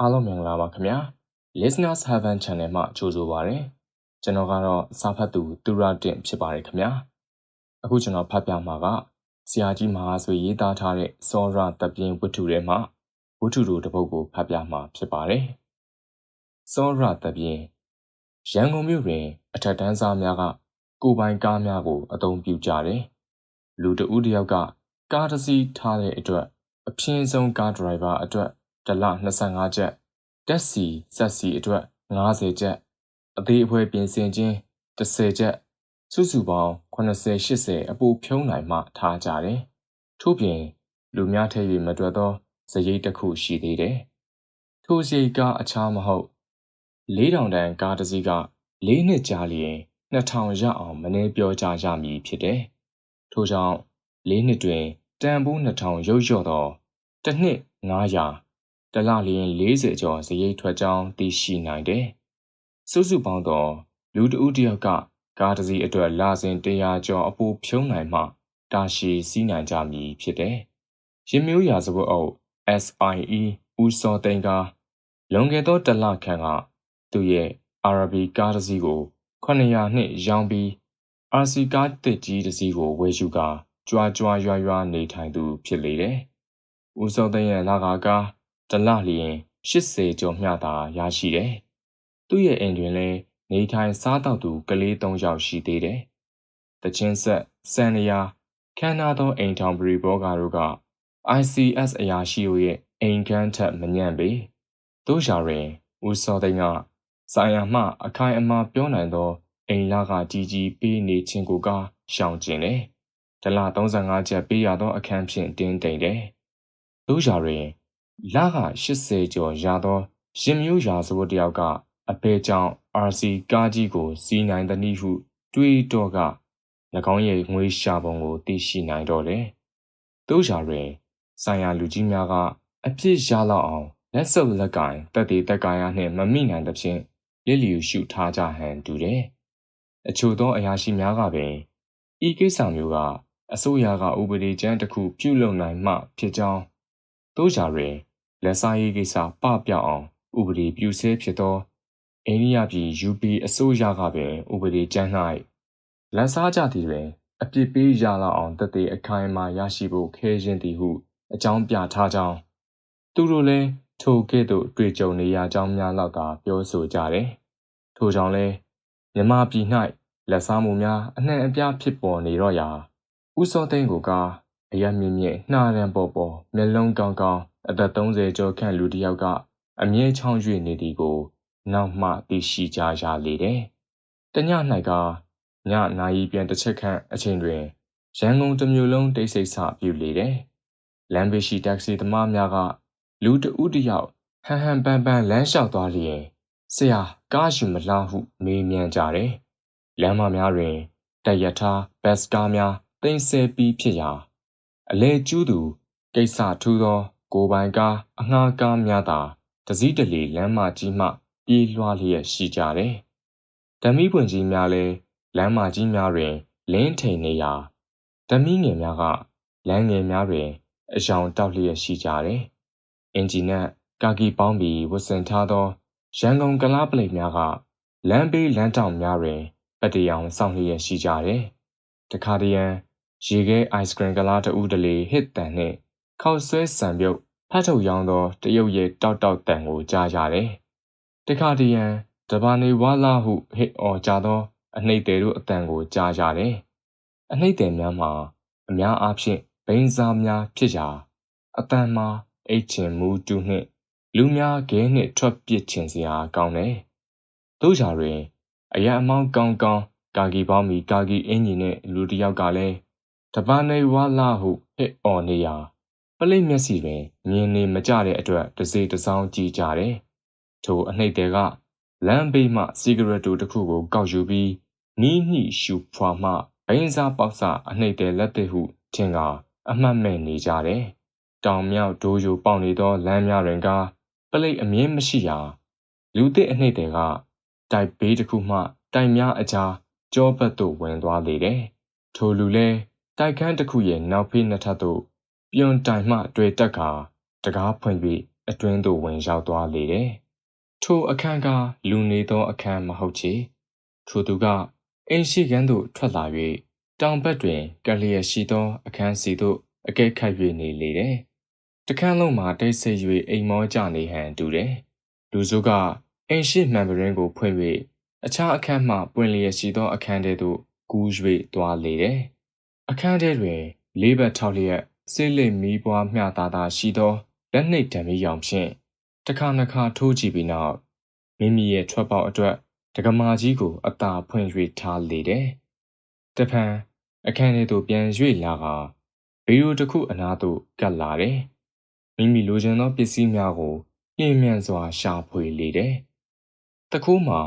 အားလုံးမင်္ဂလာပါခင်ဗျာ Listeners Heaven Channel မှာကြိုဆိုပါရစေကျွန်တော်ကတော့စာဖတ်သူသူရတင်ဖြစ်ပါတယ်ခင်ဗျာအခုကျွန်တော်ဖတ်ပြမှာကဆရာကြီးမဟာဆွေရေးသားထားတဲ့စောရတပ်ပြင်းဝတ္ထုထဲမှာဝတ္ထုတို့တစ်ပုဒ်ကိုဖတ်ပြမှာဖြစ်ပါတယ်စောရတပ်ပြင်းရန်ကုန်မြို့တွင် အထက်တန်းစားများကကိုပိုင်ကားများကိုအသုံးပြုကြတယ်လူတဦးတစ်ယောက်ကကားတစ်စီးထားတဲ့အတွက်အပြင်းဆုံးကားဒရိုင်ဘာအတွက် တစ်လ25ကျပ်တက်စီဆက်စီအတွက်90ကျပ်အသေးအဖွဲပြင်ဆင်ခြင်း30ကျပ်စုစုပေါင်း80 80အပူဖြုံးနိုင်မှထားကြတယ်ထို့ပြင်လူများထည့်၍မတွက်သောဇရိတ်တစ်ခုရှိသေးတယ်ထိုစရိတ်ကအခြားမဟုတ်4000တန်ကားတစ်စီးက၄နှစ်ကြာလျင်2000ရအောင်မနှဲပြောကြရမည်ဖြစ်တယ်ထို့ကြောင့်၄နှစ်တွင်တန်ဖိုး2000ရုပ်လျော့သောတစ်နှစ်900 တလလျင်40ကျော်စရိတ်ထွက်ကြောင်းသိရှိနိုင်တယ်။စုစုပေါင်းသောလူတဦးတယောက်ကကားတစ်စီးအတွက်လစဉ်100ကျော်အပိုဖြုံးနိုင်မှတာရှည်စီးနိုင်ကြမည်ဖြစ်တယ်။ရင်းမျိုးရာဇဝတ်အုပ် SIE ဦးစောသိန်းကလွန်ခဲ့သောတလခန့်ကသူ့ရဲ့ RB ကားတစ်စီးကို900နှစ်ရောင်းပြီး RC ကားတစ်ကြီးတစ်စီးကိုဝယ်ယူကာကြွားကြွားရွာရွာနေထိုင်သူဖြစ်လေတယ်။ဦးစောသိန်းရဲ့လကားကား တလလျင်80ကျော်မျှသာရရှိတယ်။သူ့ရဲ့အိမ်တွင်လည်းနေထိုင်စားတောက်သူကလေး၃ယောက်ရှိသေးတယ်။တချင်းဆက်စံနရာခန္ဓာသောအိမ်ထောင်ပရိဘောဂါတို့က ICS အရာရှိတို့ရဲ့အိမ်ခန်းထက်မညံ့ပေ။တို့ရှာတွင်ဦးစောသိန်းကဆိုင်ရမှအခိုင်အမာပြောနိုင်သောအိမ်လာကကြီးကြီးပေးနေခြင်းကိုကရှောင်ကျင်တယ်။ဒလ35ချက်ပေးရသောအခန်းဖြင့်တင်းတိမ်တယ်။တို့ရှာတွင် လက80ကျော်ရသောရင်မျိုးရာဇဝတ်တယောက်ကအဘဲကြောင့် RC ကားကြီးကိုစီးနိုင်သည်နည်းဟု တွေးတော့က၎င်းရဲ့ငွေရှာပုံကိုသိရှိနိုင်တော့တယ်။တို့ရှာတွင်ဆိုင်ရာလူကြီးများကအပြစ်ရလောက်အောင်လက်စုပ်လက်ကင်တက်တေတက်ကာယနှင့်မမိနိုင်သဖြင့်လစ်လျူရှုထားကြဟန်တူတယ်။အချို့သောအရာရှိများကပင်ဤကိစ္စမျိုးကအစိုးရကဥပဒေကျမ်းတစ်ခုပြုလုပ်နိုင်မှဖြစ်ကြောင်းတို့ရှာတွင် လက်စားရေးကိစ္စပပျောက်အောင်ဥပဒေပြုဆဲဖြစ်သောအိန္ဒိယပြည် UP အစိုးရကပင်ဥပဒေကျမ်း၌လက်စားကြသည်တွင်အပြစ်ပေးရလောက်အောင်တသက်အခိုင်အမာရရှိဖို့ခဲရင်သည်ဟုအကြောင်းပြထားကြောင်းသူတို့လည်းထိုကဲ့သို့တွေ့ကြုံနေရကြောင်းများလောက်သာပြောဆိုကြတယ်။ထို့ကြောင့်လည်းမြမပြည်၌လက်စားမှုများအနှံ့အပြားဖြစ်ပေါ်နေတော့ရာဥစောသိန်းကိုကအယမြင့်မြင့်နှာရန်ပေါ်ပေါ်မျက်လုံးကောင်းကောင်း အသက်30ကျော်ခန့်လူတစ်ယောက်ကအမြဲချောင်းရွေနေသည်ကို နောက်မှသိရှိကြရလေတယ်။တည၌ကညနာရီပြန်တစ်ချက်ခန့်အချိန်တွင်ရန်ကုန်တစ်မြို့လုံးတိတ်ဆိတ်ဆပြုလေတယ်။လမ်းဘေးရှိတက္ကစီသမားများကလူတဦးတစ်ယောက်ဟန်ဟန်ပန်းပန်းလမ်းလျှောက်သွားလျင်ဆရာကားယူမလားဟုမေးမြန်းကြတယ်။လမ်းမများတွင်တရထားဘတ်စကားများတင်ဆက်ပြီးဖြစ်ရာအလဲကျူးသူကိစ္စထူးသော ကိုပိုင်ကားအငှားကားများသာတစည်းတလီလမ်းမကြီးမှပြေးလွှားလျက်ရှိကြတယ်။ဓမီပွင့်ကြီးများလည်းလမ်းမကြီးများတွင်လင်းထိန်နေရာဓမီငယ်များကလမ်းငယ်များတွင်အယောင်တောက်လျက်ရှိကြတယ်။အင်ဂျင်နက်ကာကီပေါင်းပြီးဝတ်ဆင်ထားသောရန်ကုန်ကလားပလိတ်များကလမ်းဘေးလမ်းတောင်များတွင်ပတရောင်စောင့်လျက်ရှိကြတယ်။တခါတရံရေခဲအိုက်စခရင်ကလားတူးတလေဟစ်တန်နှင့် ခောက်ဆွဲဆံပြုတ်ဖတ်ထုတ်ရောင်းသောတရုတ်ရဲ့တောက်တောက်တန်ကိုကြားရတယ်။တခါတရံတဘာနေဝါလာဟုဟစ်အော်ကြသော အနှိမ့်တယ်တို့အတန်ကိုကြားရတယ်။အနှိမ့်တယ်များမှာအများအားဖြင့်ဘိန်းစားများဖြစ်ရာအတန်မှာအိတ်ချင်မူတူနှင့်လူများခဲနှင့်ထွက်ပစ်ချင်စရာကောင်းတယ်။တို့ကြတွင်အရန်အမောင်းကောင်းကောင်းကာဂီပေါင်းမီကာဂီအင်ဂျင်နဲ့လူတစ်ယောက်ကလည်းတဘာနေဝါလာဟုဟစ်အော်နေရာ ပလိတ်မျက်စီတွင်မြင်နေမကြတဲ့အတွက်တစေတစောင်းကြည့်ကြတယ်။ထိုအနှိမ့်တွေကလမ်းဘေးမှစီဂရက်တူတစ်ခုကိုကောက်ယူပြီးနီးနှိရှူဖွာမှဘိန်းစားပေါက်စအနှိမ့်တဲ့လက်သစ်ဟုထင်ကအမှတ်မဲ့နေကြတယ်။တောင်မြောက်ဒိုးယိုပေါက်နေသောလမ်းများတွင်ကပလိတ်အမြင့်မရှိရာလူသစ်အနှိမ့်တွေကတိုက်ဘေးတစ်ခုမှတိုင်များအကြားကြောဘက်သို့ဝင်သွားလေတယ်။ထိုလူလဲတိုက်ခန်းတစ်ခုရဲ့နောက်ဖေးနှစ်ထပ်သို့ ပြွန်တိုင်မှတွေ့တက်ကာတကားဖွင့်၍အတွင်းသို့ဝင်ရောက်သွားလေတယ်။ထိုအခန်းကလူနေသောအခန်းမဟုတ်ချေ။ထိုသူကအိမ်ရှိကန်းသို့ထွက်လာ၍တောင်ဘက်တွင်ကလျက်ရှိသောအခန်းစီသို့အကဲခတ်၍နေလေတယ်။တခန်းလုံးမှာတိတ်ဆိတ်၍အိမ်မောကြနေဟန်တူတယ်။လူစုကအိမ်ရှိမှန်ပရင်းကိုဖွင့်၍အခြားအခန်းမှပွင့်လျက်ရှိသောအခန်းထဲသို့ကူး၍သွားလေတယ်။အခန်းထဲတွင်လေးဘက်ထောက်လျက် ဆေးလိမ်မီးပွားမျှသားသားရှိသောလက်နှိပ်ဓာမီရောင်ဖြင့်တစ်ခါနှစ်ခါထိုးကြည့်ပြီးနောက်မိမိရဲ့ထွက်ပေါက်အတွက်ဒကမာကြီးကိုအသာဖွင့်၍ထားလေတယ်။တဖန်အခန်းထဲသို့ပြန်၍လာကဗီဒီယိုတစ်ခုအနားသို့ကပ်လာတယ်။မိမိလိုချင်သောပစ္စည်းများကိုလျင်မြန်စွာရှာဖွေလေတယ်။တခိုးမှာ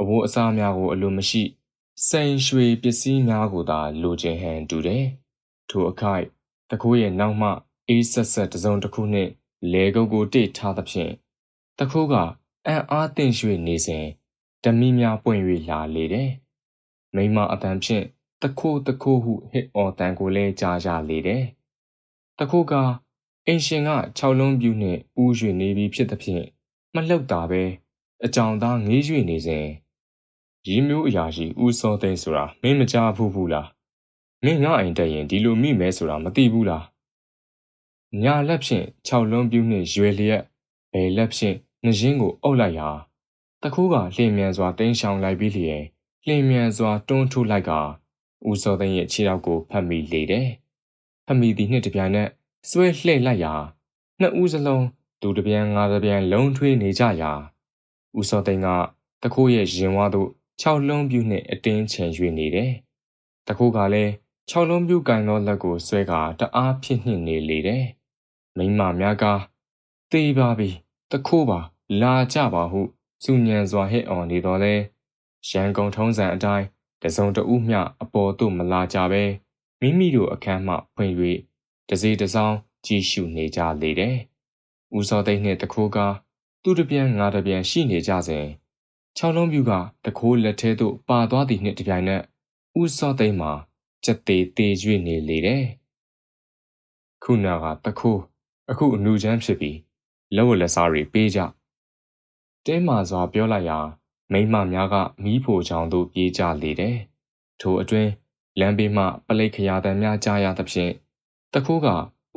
အဝတ်အစားများကိုအလိုမရှိစိန်ရွှေပစ္စည်းများကိုသာလိုချင်ဟန်တူတယ်။ထိုအခိုက် တခိုးရဲ့နောက်မှအေးဆက်ဆက်တစုံတစ်ခုနှင့်လေကုတ်ကိုတိတ်ထားသဖြင့်တခိုးကအံ့အားသင့်ရွှေ့နေစဉ်ဓမီများပွင့်၍လာလေတယ်။မိမအတန်ဖြင့်တခိုးတခိုးဟုဟစ်အော်တန်ကိုလည်းကြားကြလေတယ်။တခိုးကအင်ရှင်က၆လုံးပြူနှင့်ဥရွှေနေပြီဖြစ်သဖြင့်မလှုပ်တာပဲအကြောင်သားငေးရွှေနေစဉ်ရင်းမျိုးအရာရှိဥစောသိန်းဆိုတာမင်းမကြားဘူးဘူးလား မင်းငါအိမ်တက်ရင်ဒီလိုမိမဲဆိုတာမသိဘူးလားညာလက်ဖြင့်၆လုံးပြူနှင့်ရွယ်လျက်ဘယ်လက်ဖြင့်နှင်းကိုအုပ်လိုက်ရာတခိုးကလျင်မြန်စွာတင်းရှောင်လိုက်ပြီးလျင်လျင်မြန်စွာတွန်းထိုးလိုက်ကဦးစောသိန်းရဲ့ခြေထောက်ကိုဖတ်မိလေတယ်။ဖတ်မိသည်နှင့်တပြိုင်နက်ဆွဲလှည့်လိုက်ရာနှစ်ဦးစလုံးသူတပြန်ငါတပြန်လုံးထွေးနေကြရာဦးစောသိန်းကတခိုးရဲ့ရင်ဝါသို့၆လုံးပြူနှင့်အတင်းချင်၍နေတယ်။တခိုးကလည်း ၆လုံးပြူကင်သောလက်ကိုဆွဲကာတအားဖြစ်နှင့်နေလေတယ်။မိမများကတေးပါပြီတခိုးပါလာကြပါဟုစူညံစွာဟစ်အော်နေတော်လဲရန်ကုန်ထုံးစံအတိုင်းတစုံတဦးမျှအပေါ်သို့မလာကြပဲမိမိတို့အခန်းမှဖွင့်၍တစေတစောင်းကြည့်ရှုနေကြလေတယ်။ဦးစောသိန်းနှင့်တခိုးကသူတပြန်ငါတပြန်ရှိနေကြစဉ်ချောင်းလုံးပြူကတခိုးလက်ထဲသို့ပါသွားသည်နှင့်တပြိုင်နက်ဦးစောသိန်းမှာ ကြက်သေးသေး၍နေလေတယ်။ခုနကတခိုးအခုအနူချမ်းဖြစ်ပြီးလက်ဝက်လက်စားတွေပေးကြတင်းမာစွာပြောလိုက်ရာမိမများကမီးဖိုချောင်သို့ပြေးကြလေတယ်။ထိုအတွင်းလမ်းဘေးမှပလိတ်ခရာတံများကြားရသဖြင့်တခိုးက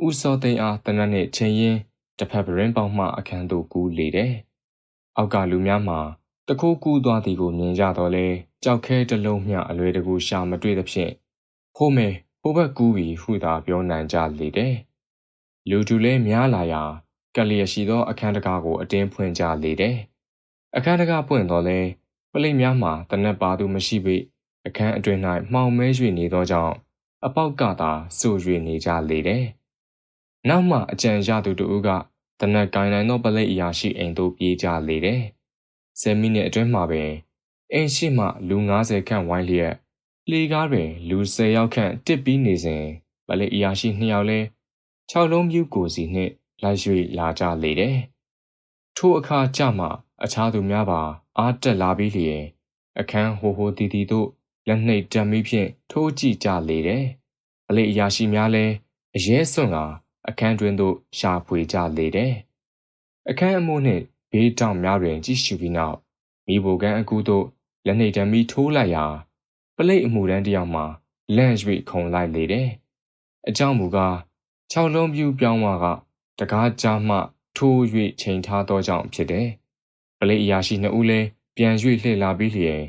ဥစောသိန်းအားတနက်နှင့်ချင်းရင်တစ်ဖက်ပရင်ပေါင်းမှအခန်းသို့ကူးလေတယ်။အောက်ကလူများမှာတခိုးကူးသွားသည်ကိုမြင်ကြတော့လဲကြောက်ခဲတလုံးမျှအလွယ်တကူရှာမတွေ့သဖြင့် ဟိုးမဲဟိုဘက်ကူးပြီးဟုသာပြောနိုင်ကြလေတယ်။လူတူလဲများလာရာကလျက်ရှိသောအခန်းတကားကိုအတင်းဖွင့်ကြလေတယ်။အခန်းတကားပွင့်တော်လဲပလိတ်များမှာတနက်ပါသူမရှိပေအခန်းအတွင်း၌မှောင်မဲ၍နေသောကြောင့်အပေါက်ကသာဆို၍နေကြလေတယ်။နောက်မှအကြံရသူတို့ကတနက်ကိုင်းနိုင်သောပလိတ်အရာရှိအိမ်သို့ပြေးကြလေတယ်။10မိနစ်အတွင်းမှာပင်အိမ်ရှိမှလူ90ခန့်ဝိုင်းလျက် လေကားတွင် လူ10ယောက်ခန့်တစ်ပြီးနေစဉ်ပလိတ်အရာရှိ2ယောက်လဲ6လုံးပြူကိုစီနှင့်လိုက်၍လာကြလေတယ်။ထိုအခါကြမှအခြားသူများပါ အားတက်လာပြီးလျင်အခန်းဟိုဟိုတီတီတို့လက်နှိပ်တံမီဖြင့်ထိုးကြည့်ကြလေတယ်။အလေးအရာရှိများလည်းအရဲစွန့်ကအခန်းတွင်သို့ရှာဖွေကြလေတယ်။အခန်းအမိုးနှင့်ဘေးတောင်များတွင်ကြည့်ရှုပြီးနောက်မိဘကန်းအကူတို့လက်နှိပ်တံမီထိုးလိုက်ရာ ပလိတ်အမှုတန်းတယောက်မှလန့်၍ခုန်လိုက်လေတယ်။အကြောင်းမူကား၆လုံးပြူပြောင်းဝါကတကားကြားမှထိုး၍ချိန်ထားသောကြောင့်ဖြစ်တယ်။ပလိအရာရှိနှစ်ဦးလည်းပြန်၍လှည့်လာပြီးလျင်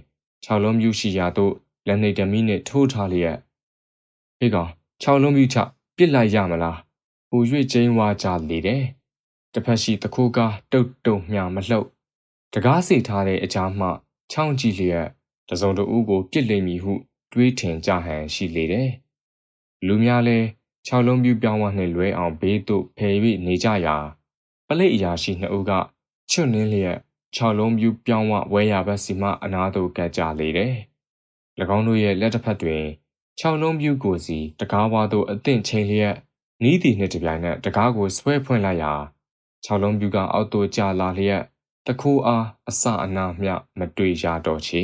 ၆လုံးမြူရှိရာသို့လက်နှိပ်ဓမီနှင့်ထိုးထားလျက်ဟေးကောင်၆လုံးမြူချပြစ်လိုက်ရမလား။ပူ၍ကျင်းဝါကြလေတယ်။တစ်ဖက်ရှိတခိုးကားတုတ်တုံမြမလှုပ်တကားစီထားတဲ့အကြားမှချောင်းကြည့်လျက် တစုံတဦးကိုပြစ်လိမ့်မည်ဟု တွေးထင်ကြဟန်ရှိလေတယ်။လူများလည်း၆လုံးပြူပြောင်းဝနှင့်လွဲအောင်ဘေးသို့ဖယ်၍နေကြရာပလိတ်အရာရှိနှစ်ဦးကချွတ်နှင်းလျက်၆လုံးပြူပြောင်းဝဝဲရဘက်စီမှအနာသို့ကပ်ကြလေတယ်။၎င်းတို့ရဲ့လက်တစ်ဖက်တွင်၆လုံးပြူကိုစီတကားဝါသို့အသင့်ချိန်လျက်နီးသည်နှင့်တပြိုင်နက်တကားကိုဆွဲဖွင့်လိုက်ရာ၆လုံးပြူကအောက်သို့ကျလာလျက်တခိုးအားအစအနာမျှမတွေ့ရတော့ချေ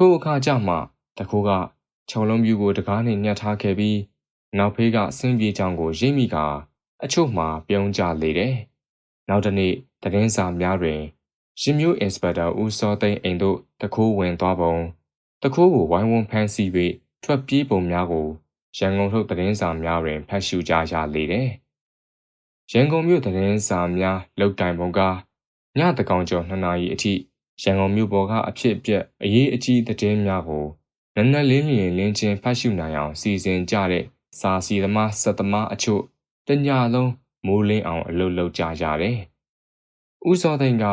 ထိုအခါကျမှတခိုးက၆လုံးပြူကိုတကားနှင့်ညှက်ထားခဲ့ပြီးနောက်ဖေးကဆင်းပြေးကြောင်ကိုရိပ်မိကအချို့မှာပြုံးကြလေတယ်နောက်တစ်နေ့သတင်းစာများတွင်ရှင်မျိုးအင်စပက်တာဦးစောသိန်းအိမ်သို့တခိုးဝင်သွားပုံတခိုးကိုဝိုင်းဝန်းဖမ်းဆီး၍ထွက်ပြေးပုံများကိုရန်ကုန်ထုတ်သတင်းစာများတွင်ဖတ်ရှုကြရလေတယ်။ရန်ကုန်မြို့သတင်းစာများလောက်ကင်ပုံကညတကောင်ကျော်2နာရီအထိ ရန်ကုန်မြို့ပေါ်ကအဖြစ်အပျက်အရေးအကြီးသတင်းများကိုနက်နက်လင်းလျင်လင်းချင်းဖတ်ရှုနိုင်အောင်စီစဉ်ကြတဲ့စာစီသမားစက်သမားအချို့တညလုံးမိုးလင်းအောင်အလုပ်လုပ်ကြရတယ်။ဦးစောသိန်းက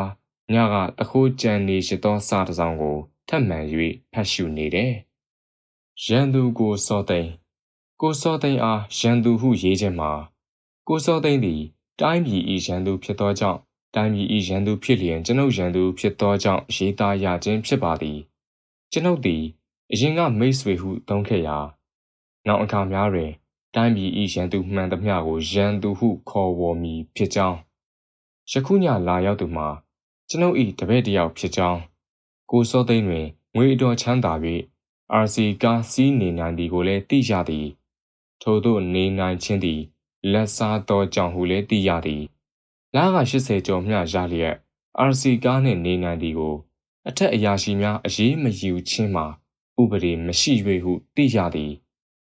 ညကတခိုးကြံနေရှိသောစာတစ်စောင်ကိုထပ်မံ၍ဖတ်ရှုနေတယ်။ရန်သူကိုစောသိန်းကိုစောသိန်းအားရန်သူဟုရေးခြင်းမှာကိုစောသိန်းသည်တိုင်းပြည်၏ရန်သူဖြစ်သောကြောင့် တိုင်းပြည်၏ရန်သူဖြစ်လျင်ကျွန်ုပ်ရန်သူဖြစ်သောကြောင့်ရေးသားရခြင်းဖြစ်ပါသည်ကျွန်ုပ်သည်အရင်ကမိတ်ဆွေဟုသုံးခဲ့ရာနောက်အခါများတွင်တိုင်းပြည်၏ရန်သူမှန်သမျှကိုရန်သူဟုခေါ်ဝေါ်မည်ဖြစ်ကြောင်းယခုညလာရောက်သူမှာကျွန်ုပ်၏တပည့်တယောက်ဖြစ်ကြောင်းကိုစောသိန်းတွင်ငွေအတော်ချမ်းသာ၍ RC ကားစီးနေနိုင်သည်ကိုလည်းသိရသည် ထို့သောနေနိုင်ခြင်းသည်လက်စားသောကြောင့်ဟုလည်းသိရသည် လက80ကျော်မျှရလျက် RC ကားနှင့်နေနိုင်သည်ကို အထက်အရာရှိများအရေးမယူခြင်းမှာဥပဒေမရှိ၍ဟုသိရသည်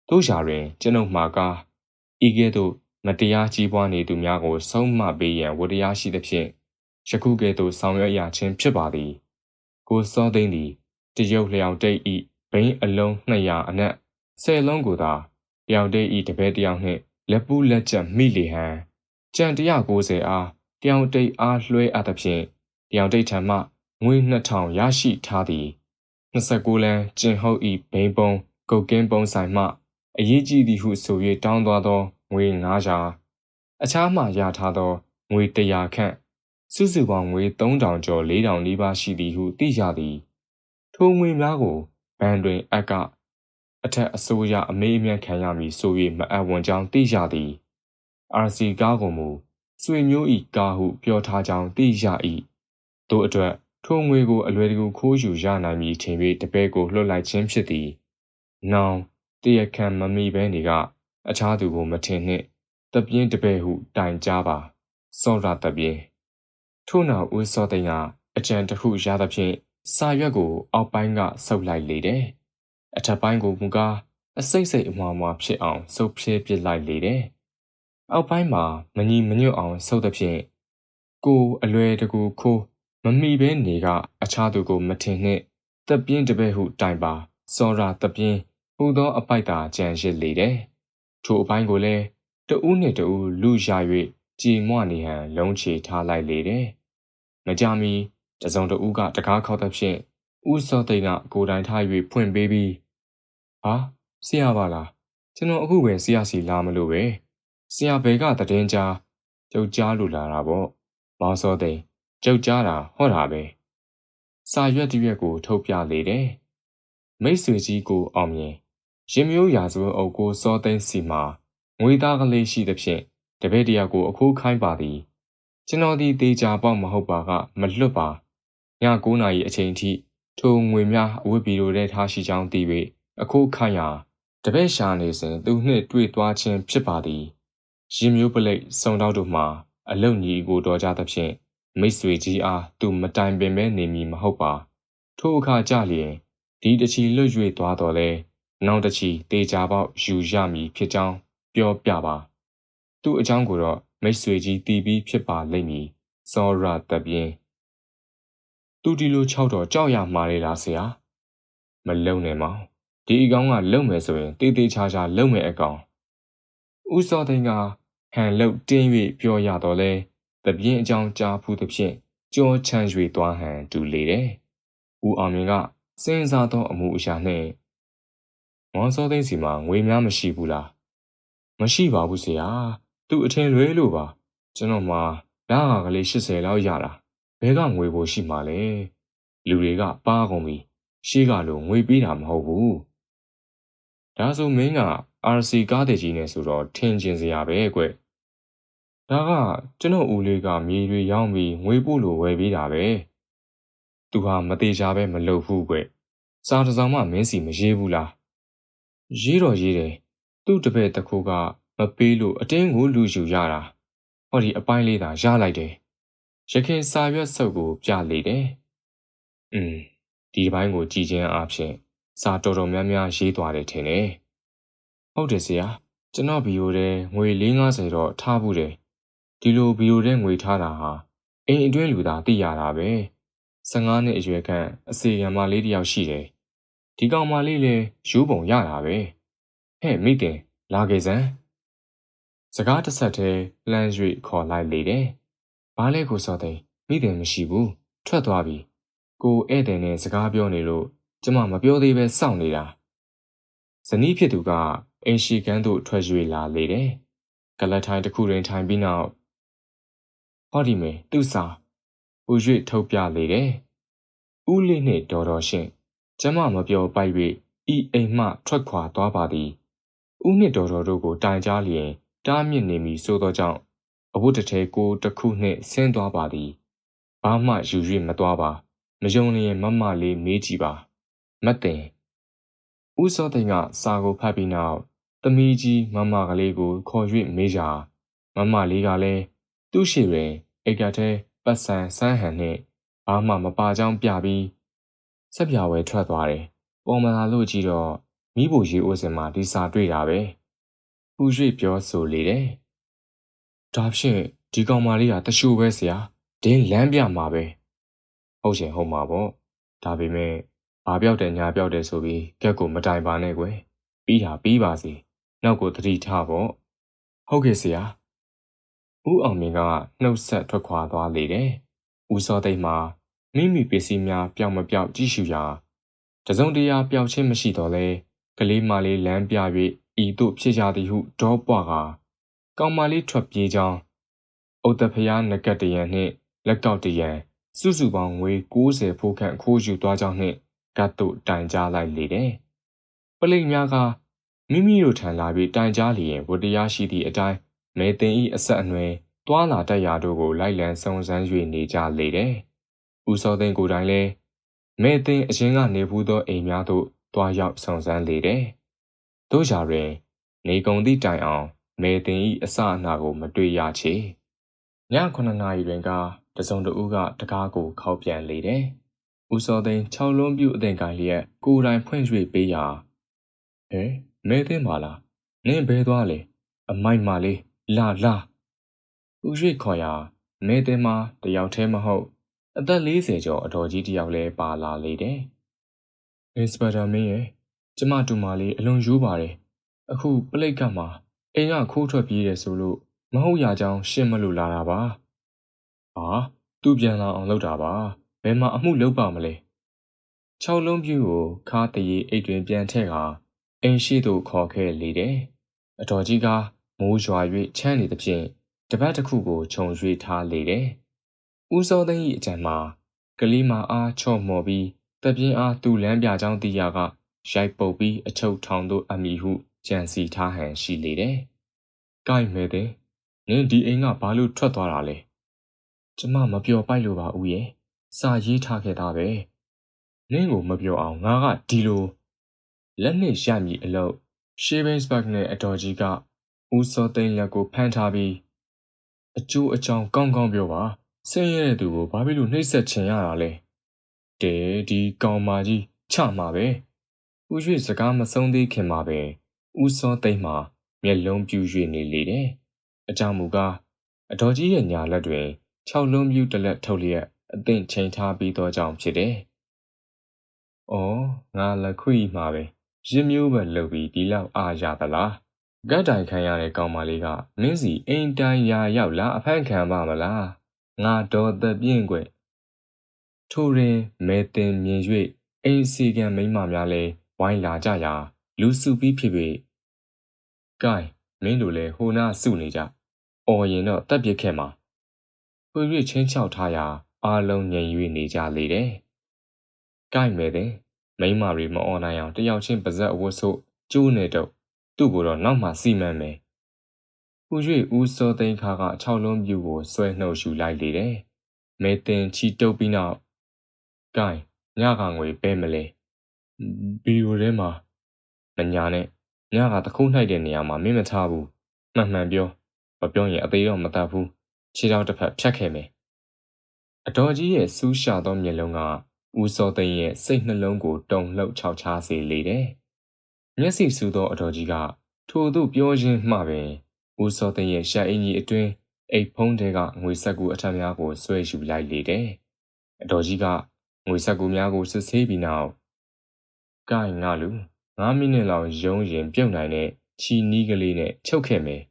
တို့ရာတွင် ကျွန်ုပ်မှာကားဤကဲ့သို့မတရားကြီးပွားနေသူများကို ဆုံးမပေးရန်ဝတရားရှိသဖြင့်ယခုကဲ့သို့ဆောင်ရွက်ရခြင်းဖြစ်ပါသည် ကိုစောသိန်းသည်တရုတ်လျောင်တိတ်ဤဘိန်းအလုံး200အနက်10လုံးကိုသာလျောင်တိတ်ဤတပည့်တယောက်နှင့်လက်ပူးလက်ချက်မိလေဟန် ကြံ190အားတယောင်တိတ်အားလွှဲအပ်သဖြင့်တယောင်တိတ်ထံမှငွေ2000ရရှိထားသည်29လမ်းကျင်ဟုတ်ဤဘိန်းပုံကုတ်ကင်းပုံဆိုင်မှအရေးကြီးသည်ဟုဆို၍တောင်းသွားသောငွေ900အခြားမှရထားသောငွေ100ခန့်စုစုပေါင်းငွေ3000ကျော်4000နီးပါးရှိသည်ဟုသိရသည်ထိုငွေများကိုဘဏ်တွင်အကအထက်အစိုးရအမေးအမြတ်ခံရမည်ဆို၍မအပ်ဝန်ကြောင်းသိရသည် RC ကားကိုမူဆွေမျိုးဤကားဟုပြောထားကြောင်းသိရ၏တို့အတွက်ထိုငွေကိုအလွယ်တကူခိုးယူရနိုင်မည်ထင်၍တပည့်ကိုလွှတ်လိုက်ခြင်းဖြစ်သည်။နောင်တရခံမမိဘဲနေက အခြားသူကိုမထင်နှင့်တပြင်းတပည့်ဟုတိုင်ကြားပါစောရတပြင်းထို့နောက်ဦးစောသိန်းကအကြံတစ်ခုရသဖြင့်စာရွက်ကိုအောက်ပိုင်းကဆုပ်လိုက်လေတယ်။အထက်ပိုင်းကိုမူကားအစိမ့်စိမ့်အမှားမှာဖြစ်အောင်ဆုပ်ဖြဲပစ်လိုက်လေတယ်။ အောက်ပိုင်းမှာမညီမညွတ်အောင်ဆုပ်သဖြင့်ကိုအလွယ်တကူခိုးမမိဘဲနေက အခြားသူကိုမထင်နှင့်တပြင်းတပည့်ဟုတိုင်ပါ စောရာတပြင်းဟူသောအပိုက်သာကြံရစ်လေတယ်။ထိုအပိုင်းကိုလည်းတဦးနှင့်တဦးလူရ၍ကြည်မွနေဟန်လုံးချေထားလိုက်လေတယ်။မကြမီတစုံတဦးကတကားခောက်သဖြင့်ဦးစောသိန်းကကိုယ်တိုင်ထား၍ဖွင့်ပေးပြီးဟာဆရာပါလားကျွန်တော်အခုပဲဆရာစီလာမလို့ပဲ ဆရာဘယ်ကတည်င်းကြားကြောက်ကြားလို့လာတာပေါ့မောင်စောသိန်းကြောက်ကြားတာဟောတာပဲစာရွက်တရွက်ကို ထုတ်ပြလေတယ်မိတ်ဆွေကြီးကိုအောင်မြင်ရင်မျိုးရာဇဝအုပ်ကိုစောသိန်းစီမှာငွေသားကလေးရှိသဖြင့်တပည့်တယောက်ကိုအခိုးခိုင်းပါသည်ကျွန်တော်ဒီတေချာပေါက်မဟုတ်ပါကမလွတ်ပါည9နာရီအချိန်ထိထိုငွေများအဝတ်ပြည်တို့ထဲထားရှိကြောင်းသိ၍အခုခိုင်းရာတပည့်ရှာနေစဉ်သူနှင့်တွေ့သွားခြင်းဖြစ်ပါသည် ရင်မျိုးပလိတ်စုံတော့တို့မှအလုံကြီးကိုတော်ကြသဖြင့်မိတ်ဆွေကြီးအားသူမတိုင်ပင်ပဲနေမည်မဟုတ်ပါထိုအခါကြလျင်ဒီတချီလွတ်၍သွားတော်လဲနောက်တချီတေချာပေါက်ယူရမည်ဖြစ်ကြောင်းပြောပြပါ သူ့အကြောင်းကိုတော့မိတ်ဆွေကြီးတီးပြီးဖြစ်ပါလိမ့်မည်စောရတပြင်းသူဒီလို၆တော်ကြောက်ရမှာလေလားဆရာမလုံနဲ့မောင်ဒီအကောင်ကလုံမယ်ဆိုရင်တေးသေးချာချာလုံမယ်အကောင်ဦးစောသိန်းက ဟန်လုတ်တင်း၍ပြောရတော့လဲတပြင်းအကြောင်းကြားဖူးသဖြင့်ကြောချမ်း၍သွားဟန်တူလေတယ်ဦးအောင်မြင်ကစဉ်းစားသောအမှုအရာနှင့်မောင်စောသိန်းစီမှာငွေများမရှိဘူးလားမရှိပါဘူးဆရာသူအထင်လွဲလို့ပါကျွန်တော်မှာလကကလေး80လောက်ရတာဘဲကငွေဖို့ရှိမှလဲလူတွေကပါကုန်ပြီရှေးကလိုငွေပေးတာမဟုတ်ဘူးဒါဆိုမင်းက RC ကားတဲ့ကြီးနဲ့ဆိုတော့ထင်ကျင်စရာပဲကွဒါကကျွန်တော်ဦးလေးကမြေတွေရောင်းပြီးငွေပို့လို့ဝယ်ပေးတာပဲသူဟာမသေးချာပဲမလုပ်ဘူးကွစာတစ်စောင်မှမင်းစီမရေးဘူးလားရေးတော့ရေးတယ်သူ့တပည့်တစ်ခုကမပေးလို့အတင်းကိုလူယူရတာဟောဒီအပိုင်းလေးသာရလိုက်တယ်ရခင်စာရွက်စုပ်ကိုပြလေတယ်။อืมဒီတစ်ပိုင်းကိုကြည်ချင်းအဖြစ်စာတော်တော်များများရေးသွားတယ်ထင်တယ်။ ဟုတ်တယ်ဆရာကျွန်တော်ဗီယိုထဲငွေ450တော့ထားဘူးတယ်။ဒီလိုဗီယိုထဲငွေထားတာဟာအိမ်အတွင်းလူသားသိရတာပဲ။15နှစ်အရွယ်ခန့်အစီရံမလေးတစ်ယောက်ရှိတယ်။ဒီကောင်မလေးလည်းရိုးပုံရတာပဲ။ဟဲ့မိတင်လာခဲ့စမ်း။စကားတစ်ဆက်တည်းလမ်း၍ခေါ်လိုက်လေတယ်။ဘာလဲကိုစောသိမိတင်မရှိဘူး။ထွက်သွားပြီ။ကိုဧည့်သည်နဲ့စကားပြောနေလို့ကျမမပြောသေးပဲစောင့်နေတာ။ဇနီးဖြစ်သူက အိမ်ရှိကန်းသို့ထွက်၍လာလေတယ်။ကလတ်ထိုင်တစ်ခုတွင်ထိုင်ပြီးနောက်ဟောဒီမေသူ့စာဦး၍ထုတ်ပြလေတယ်။ဦးလေးနှင့်တော်တော်ရှင်းကျမမပြောပိုက်၍ဤအိမ်မှထွက်ခွာသွားပါသည်။ဦးနှင့်တော်တော်တို့ကိုတိုင်ကြားလျင် တားမြစ်နေမည်ဆိုသောကြောင့်အဝတ်တစ်ထဲကိုတစ်ခုနှင့်ဆင်းသွားပါသည်။ဘာမှယူ၍မသွားပါ။မယုံလျင်မမလေးမေးကြည့်ပါ။မတ်တင်ဦးစောသိန်းကစာကိုဖတ်ပြီးနောက် သမီးကြီးမမကလေးကိုခေါ်၍မေးကြမမလေးကလည်းသူ့ရှိတွင်အိတ်ကထဲပတ်စံဆန်းဟန်နှင့်ဘာမှမပါကြောင်းပြပြီးဆက်ပြဝဲထွက်သွားတယ်။ပုံမှန်လာလို့ကြည့်တော့မိဖို့ရေးအိုးစင်မှာဒီစာတွေ့တာပဲ။ပူရွှေ့ပြောဆိုလေတယ်။ဒါဖြင့်ဒီကောင်မလေးကတရှူပဲဆရာ။ဒင်းလမ်းပြမှာပဲ။ဟုတ်ရှင်ဟုတ်မှာပေါ့။ဒါပေမဲ့ဘာပြောက်တယ်ညာပြောက်တယ်ဆိုပြီးကက်ကိုမတိုင်ပါနဲ့ကွယ်။ပြီးတာပြီးပါစီ။ နောက်ကိုသတိထားပေါ့။ဟုတ်ကဲ့ဆရာ။ဦးအောင်မြင့်ကနှုတ်ဆက်ထွက်ခွာသွားလေတယ်။ဦးစောသိမ်းမှာမိမိပစ္စည်းများပျောက်မပျောက်ကြည့်ရှုရာတစုံတရာပျောက်ခြင်းမရှိတော့လဲကလေးမလေးလမ်းပြ၍ဤသို့ဖြစ်ကြသည်ဟုဒေါပွားကကောင်မလေးထွက်ပြေးကြောင်းဥဒ္ဒဖျားနဂတ်တရံနှင့်လက်ကောက်တရံစုစုပေါင်းငွေ90ဖိုးခန့်ခိုးယူသွားကြောင်းနှင့်ကတ်တို့တိုင်ကြားလိုက်လေတယ်။ပလိတ်များက မိမိတို့ထံလာပြီးတိုင်ကြားလျင်ဝတရားရှိသည့်အတိုင်းမေတင်ဤအဆက်အနွယ်တွာလာတက်ရာတို့ကိုလိုက်လံစုံစမ်း၍နေကြလေတယ်။ဦးစောသိန်းကိုယ်တိုင်လည်းမေတင်အရင်ကနေဘူးသောအိမ်များသို့တွားရောက်စုံစမ်းလေတယ်။တို့ကြတွင် နေကုံသည့်တိုင်အောင်မေတင်ဤအစအနာကိုမတွေ့ရချေ။ည9နာရီတွင်ကတစုံတဦးကတကားကိုခောက်ပြန်လေတယ်။ဦးစောသိန်း6လုံးပြုတ်အသင်ကိုင်လျက်ကိုယ်တိုင်ဖွင့်၍ပေးရာဟဲ မဲသိမ်းပါလားနင်းဘဲသွားလေအမိုက်မလေးလာလာဦးရွှေခေါ်ရာမဲသိမ်းမတယောက်တည်းမဟုတ်အသက်40ကျော်အတော်ကြီးတယောက်လည်းပါလာလေတယ်အင်စပက်တာမင်းရဲ့ကျမတူမလေးအလွန်ယူပါတယ်အခုပလိတ်ကမှာအိမ်ကခိုးထွက်ပြေးတယ်ဆိုလို့မဟုတ်ရကြောင်းရှင်းမလို့လာတာပါဟာသူ့ပြန်လာအောင်လုပ်တာပါဘယ်မှာအမှုလုပ်ပါမလဲ၆လုံးပြူကိုခါတရီအိတ်တွင်ပြန်ထည့်ကာ အိမ်ရှိသို့ခေါ်ခဲ့လေတယ်။အတော်ကြီးကမိုးရွာ၍ချမ်းနေသဖြင့်တပတ်တစ်ခုကိုခြုံရွေထားလေတယ်။ဦးစောသိန်း၏အကြံမှာကလေးမအားချော့မော်ပြီးတပြင်းအားသူ့လမ်းပြကြောင်းတီးရကရိုက်ပုတ်ပြီးအချုပ်ထောင်သို့အမိဟုကြံစီထားဟန်ရှိလေတယ်။ကိုက်မဲတဲ့နင်းဒီအိမ်ကဘာလို့ထွက်သွားတာလဲ။ကျမမပြောပိုက်လို့ပါဦးရဲ့။စာရေးထားခဲ့တာပဲ။နင်းကိုမပြောအောင်ငါကဒီလို လက်နှင့်ရမည်အလုပ်ရှေးဘိန်းစဘတ်နဲ့အတော်ကြီးကဦးစောသိန်းလက်ကိုဖမ်းထားပြီးအကျိုးအကြောင်းကောင်းကောင်းပြောပါဆင်းရဲတဲ့သူကိုဘာဖြစ်လို့နှိပ်စက်ချင်ရတာလဲတဲဒီကောင်မကြီးချမှာပဲဦးရွှေစကားမဆုံးသေးခင်မှာပဲဦးစောသိန်းမှာမျက်လုံးပြူ၍နေလေတယ်အကြောင်းမူကားအတော်ကြီးရဲ့ညာလက်တွင်၆လုံးပြူတစ်လက်ထုတ်လျက်အသင့်ချိန်ထားပြီးသောကြောင့်ဖြစ်တယ်။အော်ငါလက်ခွေမှာပဲ။ ရင်းမျိုးပဲလုပ်ပြီးဒီလောက်အားရသလားဂတ်တိုင်ခံရတဲ့ကောင်မလေးကမင်းစီအိမ်တိုင်ရာရောက်လာအဖန့်ခံပါမလားငါတော်သက်ပြင်းကွယ်ထိုရင်မဲတင်မြင်၍အိမ်စီကံမိမများလဲဝိုင်းလာကြရာလူစုပြီးဖြစ်၍ကဲမင်းတို့လဲဟိုနာစုနေကြအော်ရင်တော့တက်ပြစ်ခဲ့မှာဖွေ၍ချင်းချောက်ထားရာအားလုံးငြိမ်၍နေကြလေတယ်။ကိုက်မယ်တဲ့ မိမတွေမអော်နိုင်အောင်တယောက်ချင်းပါဇက်အဝတ်ဆို့ကျိုးနေတော့သူ့ကိုတော့နောက်မှစီမံမယ်။ဦးရွေဦးစောသိန်းခါက၆လုံးပြူကိုဆွဲနှုတ်ယူလိုက်လေတယ်။မဲတင်ချီတုပ်ပြီးနောက်ဂိုင်းညကငွေပဲမလဲ။ဘီယိုထဲမှာမညာနဲ့ညကတခုံးနှိုက်တဲ့နေရာမှာမင်းမထားဘူး။မှန်မှန်ပြောမပြောရင်အသေးတော့မတတ်ဘူး။ခြေထောက်တစ်ဖက်ဖြတ်ခဲ့မယ်အတော်ကြီးရဲ့စူးရှာသောမျက်လုံးက ဦးစောသိန်းရဲ့စိတ်နှလုံးကိုတုန်လှုပ်ခြောက်ခြားစေလေတယ်။မျက်စိစူးသောအတော်ကြီးကထို့သို့ပြောခြင်းမှပင်ဦးစောသိန်းရဲ့ရှာအင်ကြီးအတွင်းအိတ်ဖုံးတဲကငွေဆက်ကူအထက်များကိုဆွဲယူလိုက်လေတယ်။အတော်ကြီးကငွေဆက်ကူများကိုစစ်ဆေးပြီးနောက်ကိုင်ငါလူ9မိနစ်လောက်ရုံးရင်ပြုတ်နိုင်တဲ့ချီနီးကလေးနဲ့ချုပ်ခဲ့မယ်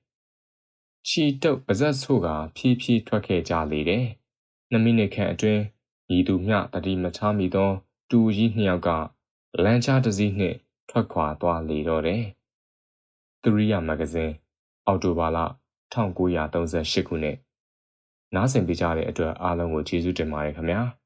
။ချီတုပ်ပါဇက်ဆိုးကဖြည်းဖြည်းထွက်ခဲ့ကြလေတယ်။2မိနစ်ခန့်အတွင်း ဤသူမျှတတိမချမိသော တူကြီးနှစ်ယောက်ကလမ်းချတစ်စီးနှင့်ထွက်ခွာသွားလေတော့တယ်။သူရိယမဂဇင်းအောက်တိုဘာလ1938ခုနှစ်နားဆင်ပေးကြတဲ့အတွက်အားလုံးကိုကျေးဇူးတင်ပါတယ်ခင်ဗျာ။